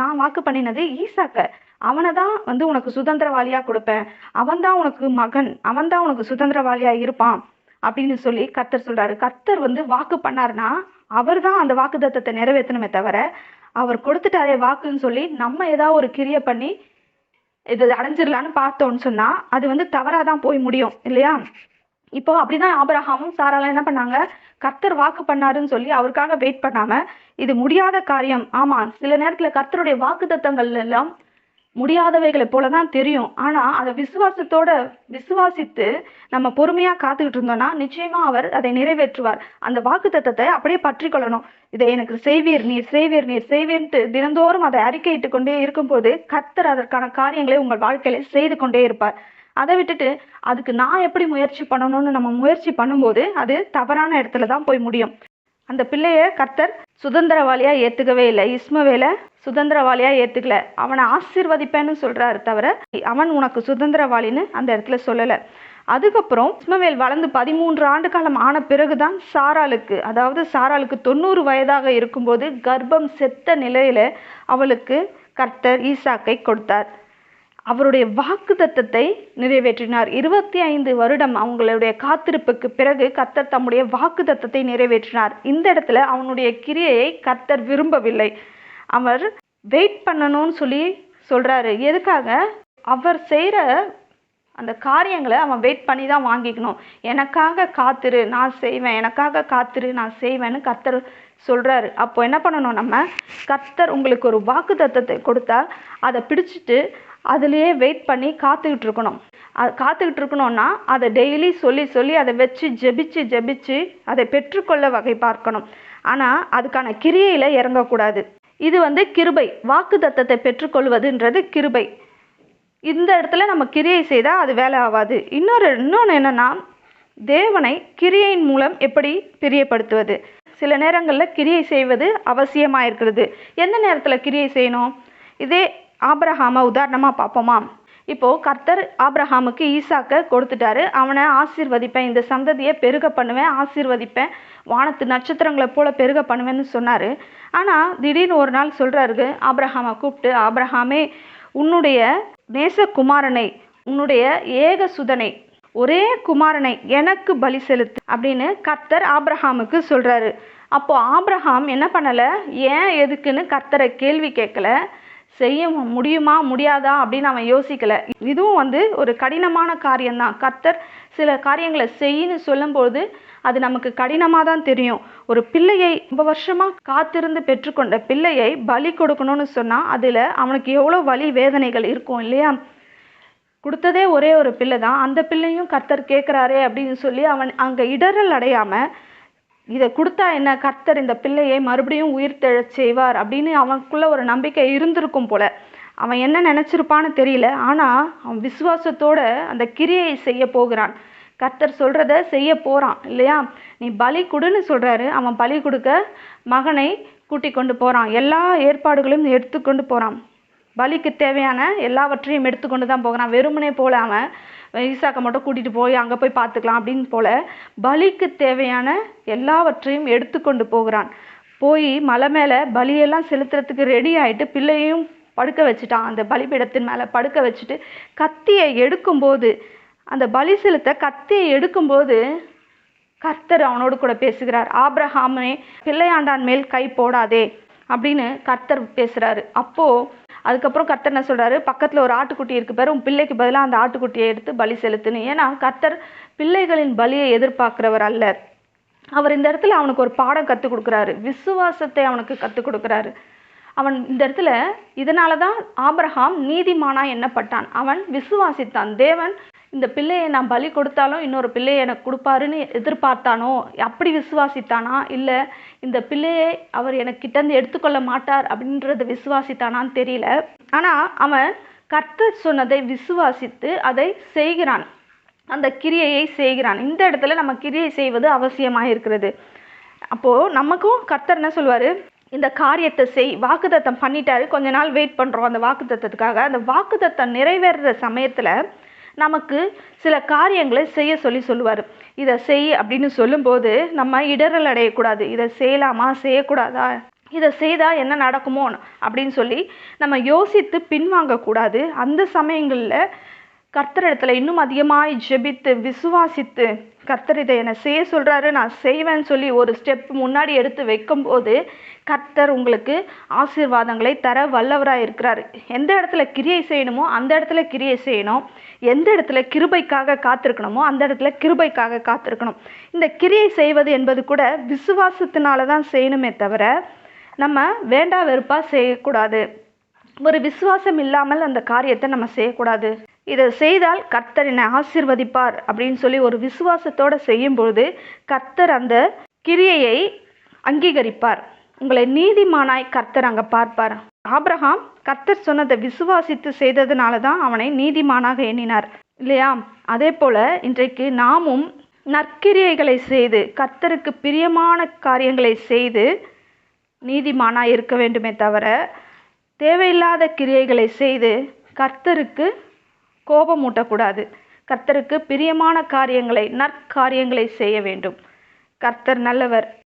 நான் வாக்கு பண்ணினது ஈசாக்க. அவனை தான் வந்து உனக்கு சுதந்திரவாளியாக கொடுப்பேன். அவன் தான் உனக்கு மகன். அவன் தான் உனக்கு சுதந்திரவாளியாக இருப்பான் அப்படின்னு சொல்லி கர்த்தர் சொல்கிறாரு கர்த்தர் வந்து வாக்கு பண்ணார்னா அவர் தான் அந்த வாக்கு தத்தத்தை நிறைவேற்றணுமே தவிர அவர் கொடுத்துட்டாரே வாக்குன்னு சொல்லி நம்ம ஏதாவது ஒரு கிரியை பண்ணி இது அடைஞ்சிடலான்னு பார்த்தோம்னு சொன்னால் அது வந்து தவறாக தான் போய் முடியும் இல்லையா? இப்போ அப்படிதான் ஆபிரகாமும் சாராலாம் என்ன பண்ணாங்க? கர்த்தர் வாக்கு பண்ணாருன்னு சொல்லி அவருக்காக வெயிட் பண்ணாம இது முடியாத காரியம். ஆமா சில நேரத்துல கர்த்தருடைய வாக்கு எல்லாம் முடியாதவைகளை போல தான் தெரியும். ஆனா அதை விசுவாசத்தோட விசுவாசித்து நம்ம பொறுமையா காத்துக்கிட்டு இருந்தோம்னா நிச்சயமா அவர் அதை நிறைவேற்றுவார். அந்த வாக்கு அப்படியே பற்றி கொள்ளணும் இதை எனக்கு செய்வீர் நீர் செய்வீர் நீர் செய்வீர்ன்ட்டு தினந்தோறும் அதை அறிக்கையிட்டு கொண்டே இருக்கும்போது கர்த்தர் அதற்கான காரியங்களை உங்கள் வாழ்க்கையில செய்து கொண்டே இருப்பார். அதை விட்டுட்டு அதுக்கு நான் எப்படி முயற்சி பண்ணணும்னு நம்ம முயற்சி பண்ணும்போது அது தவறான இடத்துல தான் போய் முடியும். அந்த பிள்ளைய கர்த்தர் சுதந்திரவாளியாக ஏற்றுக்கவே இல்லை. இஸ்மவேல சுதந்திரவாளியாக ஏற்றுக்கல அவனை ஆசிர்வதிப்பேன்னு சொல்கிறாரு தவிர அவன் உனக்கு சுதந்திரவாளின்னு அந்த இடத்துல சொல்லலை. அதுக்கப்புறம் இஸ்மவேல் வளர்ந்து பதிமூன்று ஆண்டு காலம் ஆன பிறகுதான் சாராளுக்கு அதாவது சாராளுக்கு தொண்ணூறு வயதாக இருக்கும்போது கர்ப்பம் செத்த நிலையில் அவளுக்கு கர்த்தர் ஈசாக்கை கொடுத்தார். அவருடைய வாக்கு தத்தத்தை நிறைவேற்றினார். இருபத்தி ஐந்து வருடம் அவங்களுடைய காத்திருப்புக்கு பிறகு கர்த்தர் தம்முடைய வாக்கு தத்தத்தை நிறைவேற்றினார். இந்த இடத்துல அவனுடைய கிரியையை கர்த்தர் விரும்பவில்லை. அவர் வெயிட் பண்ணணும்னு சொல்லி சொல்கிறாரு எதுக்காக? அவர் செய்கிற அந்த காரியங்களை அவன் வெயிட் பண்ணி தான் வாங்கிக்கணும். எனக்காக காத்திரு நான் செய்வேன். எனக்காக காத்திரு நான் செய்வேன்னு கத்தர் சொல்கிறாரு அப்போ என்ன பண்ணணும் நம்ம? கத்தர் உங்களுக்கு ஒரு வாக்கு தத்தத்தை கொடுத்தா அதை பிடிச்சிட்டு அதுலேயே வெயிட் பண்ணி காத்துக்கிட்டு இருக்கணும் அது காத்துக்கிட்டு இருக்கணும்னா அதை டெய்லி சொல்லி சொல்லி அதை வச்சு ஜெபிச்சு ஜெபிச்சு அதை பெற்றுக்கொள்ள வகை பார்க்கணும். ஆனால் அதுக்கான கிரியையில் இறங்கக்கூடாது. இது வந்து கிருபை. வாக்கு தத்தத்தை பெற்றுக்கொள்வதுன்றது கிருபை. இந்த இடத்துல நம்ம கிரியை செய்தால் அது வேலை ஆகாது. இன்னொரு இன்னொன்று என்னென்னா தேவனை கிரியையின் மூலம் எப்படி பிரியப்படுத்துவது? சில நேரங்களில் கிரியை செய்வது அவசியமாக இருக்கிறது எந்த நேரத்தில் கிரியை செய்யணும்? இதே ஆப்ரஹாமை உதாரணமாக பார்ப்போமா? இப்போது கர்த்தர் ஆப்ரஹாமுக்கு ஈசாக்க கொடுத்துட்டாரு. அவனை ஆசீர்வதிப்பேன் இந்த சந்ததியை பெருக பண்ணுவேன் ஆசீர்வதிப்பேன் வானத்து நட்சத்திரங்களை போல பெருக பண்ணுவேன்னு சொன்னார். ஆனால் திடீர்னு ஒரு நாள் சொல்கிறாரு ஆப்ரஹாமை கூப்பிட்டு ஆப்ரஹாமே உன்னுடைய நேசகுமாரனை உன்னுடைய ஏக சுதனை ஒரே குமாரனை எனக்கு பலி செலுத்து அப்படின்னு கர்த்தர் ஆப்ரஹாமுக்கு சொல்கிறாரு அப்போது ஆப்ரஹாம் என்ன பண்ணலை? ஏன் எதுக்குன்னு கர்த்தரை கேள்வி கேட்கல. செய்ய முடியுமா முடியாதா அப்படின்னு அவன் யோசிக்கலை. இதுவும் வந்து ஒரு கடினமான காரியம்தான். கர்த்தர் சில காரியங்களை செய்யின்னு சொல்லும்போது அது நமக்கு கடினமாக தான் தெரியும். ஒரு பிள்ளையை ரொம்ப வருஷமாக காத்திருந்து பெற்றுக்கொண்ட பிள்ளையை பலி கொடுக்கணும்னு சொன்னால் அதில் அவனுக்கு எவ்வளோ வலி வேதனைகள் இருக்கும் இல்லையா? கொடுத்ததே ஒரே ஒரு பிள்ளை தான் அந்த பிள்ளையும் கர்த்தர் கேட்குறாரே அப்படின்னு சொல்லி அவன் அங்கே இடரல் அடையாமல் இதை கொடுத்தா என்ன? கர்த்தர் இந்த பிள்ளையை மறுபடியும் உயிர் தெழச் செய்வார் அப்படின்னு அவனுக்குள்ளே ஒரு நம்பிக்கை இருந்திருக்கும் போல. அவன் என்ன நினச்சிருப்பான்னு தெரியல. ஆனால் அவன் விசுவாசத்தோட அந்த கிரியையை செய்ய போகிறான். கர்த்தர் சொல்கிறத செய்ய போகிறான் இல்லையா? நீ பலி கொடுன்னு சொல்கிறாரு அவன் பலி கொடுக்க மகனை கூட்டி கொண்டு போகிறான் எல்லா ஏற்பாடுகளையும் எடுத்துக்கொண்டு போகிறான் பலிக்கு தேவையான எல்லாவற்றையும் எடுத்துக்கொண்டு தான் போகிறான். வெறுமனே போல அவன் ஈசாக்கை மட்டும் கூட்டிகிட்டு போய் அங்கே போய் பார்த்துக்கலாம் அப்படின்னு போல் பலிக்கு தேவையான எல்லாவற்றையும் எடுத்துக்கொண்டு போகிறான். போய் மலை மேலே பலியெல்லாம் செலுத்துறதுக்கு ரெடி ஆகிட்டு பிள்ளையும் படுக்க வச்சுட்டான். அந்த பலிபீடத்தின் மேலே படுக்க வச்சுட்டு கத்தியை எடுக்கும்போது அந்த பலி செலுத்த கத்தியை எடுக்கும்போது கர்த்தர் அவனோடு கூட பேசுகிறார். ஆப்ரஹாமே பிள்ளையாண்டான் மேல் கை போடாதே அப்படின்னு கர்த்தர் பேசுகிறாரு அப்போது அதுக்கப்புறம் கர்த்தர் என்ன சொல்றாரு? பக்கத்துல ஒரு ஆட்டுக்குட்டி இருக்கு பாரு உன் பிள்ளைக்கு பதிலாக அந்த ஆட்டுக்குட்டியை எடுத்து பலி செலுத்துன்னு. ஏன்னா கர்த்தர் பிள்ளைகளின் பலியை எதிர்பார்க்கிறவர் அல்ல அவர் இந்த இடத்துல அவனுக்கு ஒரு பாடம் கற்றுக் கொடுக்குறாரு. விசுவாசத்தை அவனுக்கு கற்றுக் கொடுக்குறாரு. அவன் இந்த இடத்துல இதனால தான் ஆபிரகாம் நீதிமானா எண்ணப்பட்டான் அவன் விசுவாசித்தான். தேவன் இந்த பிள்ளையை நான் பலி கொடுத்தாலும் இன்னொரு பிள்ளையை எனக்கு கொடுப்பாருன்னு எதிர்பார்த்தானோ? அப்படி விசுவாசித்தானா? இல்லை இந்த பிள்ளையை அவர் எனக்கு கிட்டேருந்து எடுத்துக்கொள்ள மாட்டார் அப்படின்றத விசுவாசித்தானான்னு தெரியல. ஆனால் அவன் கர்த்தர் சொன்னதை விசுவாசித்து அதை செய்கிறான். அந்த கிரியையை செய்கிறான். இந்த இடத்துல நம்ம கிரியை செய்வது அவசியமாக இருக்கிறது அப்போது நமக்கும் கர்த்தர் என்ன சொல்வார்? இந்த காரியத்தை செய் வாக்குத்தத்தம் பண்ணிட்டாரு. கொஞ்ச நாள் வெயிட் பண்ணுறோம் அந்த வாக்குத்தத்தத்துக்காக. அந்த வாக்குத்தத்தம் நிறைவேறுற சமயத்தில் நமக்கு சில காரியங்களை செய்ய சொல்லி சொல்லுவார். இதை செய் அப்படின்னு சொல்லும்போது நம்ம இடரல் அடையக்கூடாது. இதை செய்யலாமா? செய்யக்கூடாதா? இதை செய்தால் என்ன நடக்குமோ? அப்படின்னு சொல்லி நம்ம யோசித்து பின்வாங்கக்கூடாது. அந்த சமயங்களில் கர்த்தரிடத்துல இன்னும் அதிகமாய் ஜெபித்து விசுவாசித்து கர்த்தர் இதை என்னை செய்ய சொல்கிறாரு நான் செய்வேன்னு சொல்லி ஒரு ஸ்டெப் முன்னாடி எடுத்து வைக்கும்போது கர்த்தர் உங்களுக்கு ஆசீர்வாதங்களை தர வல்லவராக இருக்கிறார். எந்த இடத்துல கிரியை செய்யணுமோ அந்த இடத்துல கிரியை செய்யணும். எந்த இடத்துல கிருபைக்காக காத்திருக்கணுமோ அந்த இடத்துல கிருபைக்காக காத்திருக்கணும். இந்த கிரியை செய்வது என்பது கூட விசுவாசத்தினால தான் செய்யணுமே தவிர நம்ம வேண்டா வெறுப்பாக செய்யக்கூடாது. ஒரு விசுவாசம் இல்லாமல் அந்த காரியத்தை நம்ம செய்யக்கூடாது. இதை செய்தால் கர்த்தர் என்னை ஆசிர்வதிப்பார் அப்படின்னு சொல்லி ஒரு விசுவாசத்தோடு செய்யும்பொழுது கர்த்தர் அந்த கிரியையை அங்கீகரிப்பார். உங்களை நீதிமானாய் கர்த்தர் அங்கே பார்ப்பார். ஆப்ரஹாம் கர்த்தர் சொன்னதை விசுவாசித்து செய்ததுனால தான் அவனை நீதிமானாக எண்ணினார். இல்லையா? அதே போல் இன்றைக்கு நாமும் நற்கிரியைகளை செய்து கர்த்தருக்கு பிரியமான காரியங்களை செய்து நீதிமானாக இருக்க வேண்டுமே தவிர தேவையில்லாத கிரியைகளை செய்து கர்த்தருக்கு கோபமூட்டக்கூடாது கர்த்தருக்கு பிரியமான காரியங்களை நற்காரியங்களை செய்ய வேண்டும். கர்த்தர் நல்லவர்.